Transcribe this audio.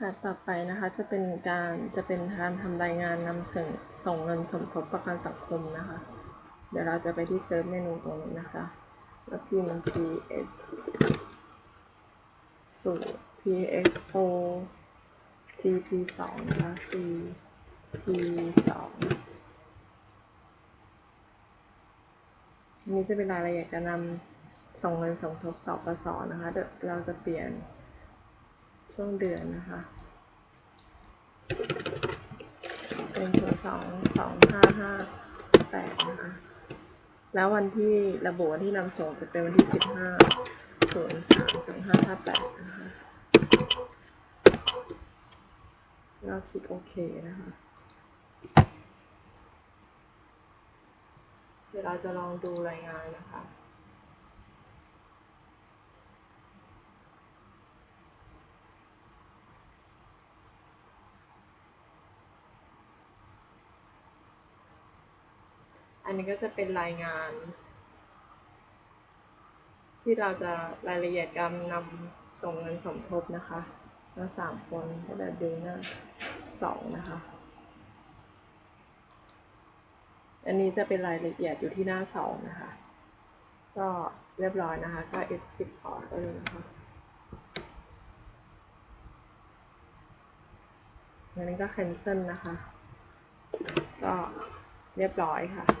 ค่ะต่อไปนะคะจะเป็นการจะเป็นการทำรายงานนำส่งส่งเงินสมทบประกันสังคมนะคะ เดี๋ยวเราจะไปที่เซิร์ชเมนูตรงนี้นะคะ แล้วพิมพ์ ps สูตร pxo cp สองนะคะ cp สองอันนี้จะเป็นรายละเอียดการนำส่งเงินสมทบสอบประสอนะคะเดี๋ยวเราจะเปลี่ยน ช่วงเดือนนะคะ เป็นศูนย์สองสองห้าห้าแปดนะคะ แล้ววันที่ระบุวันที่นำส่งจะเป็นวันที่สิบห้าศูนย์สามสองห้าห้าแปดนะคะเราคลิกโอเคนะคะเดี๋ยวเราจะลองดูรายงานนะคะ อันนี้ก็จะเป็นรายงาน ที่เราจะรายละเอียดการนำส่งเงินสมทบนะคะทั้งสามคนก็จะดูหน้าสองนะคะ อันนี้จะเป็นรายละเอียดอยู่ที่หน้าสองนะคะ ก็เรียบร้อยนะคะ ก็ F10 ออกได้เลยนะคะอันนี้ก็ cancel นะคะ ก็เรียบร้อยค่ะ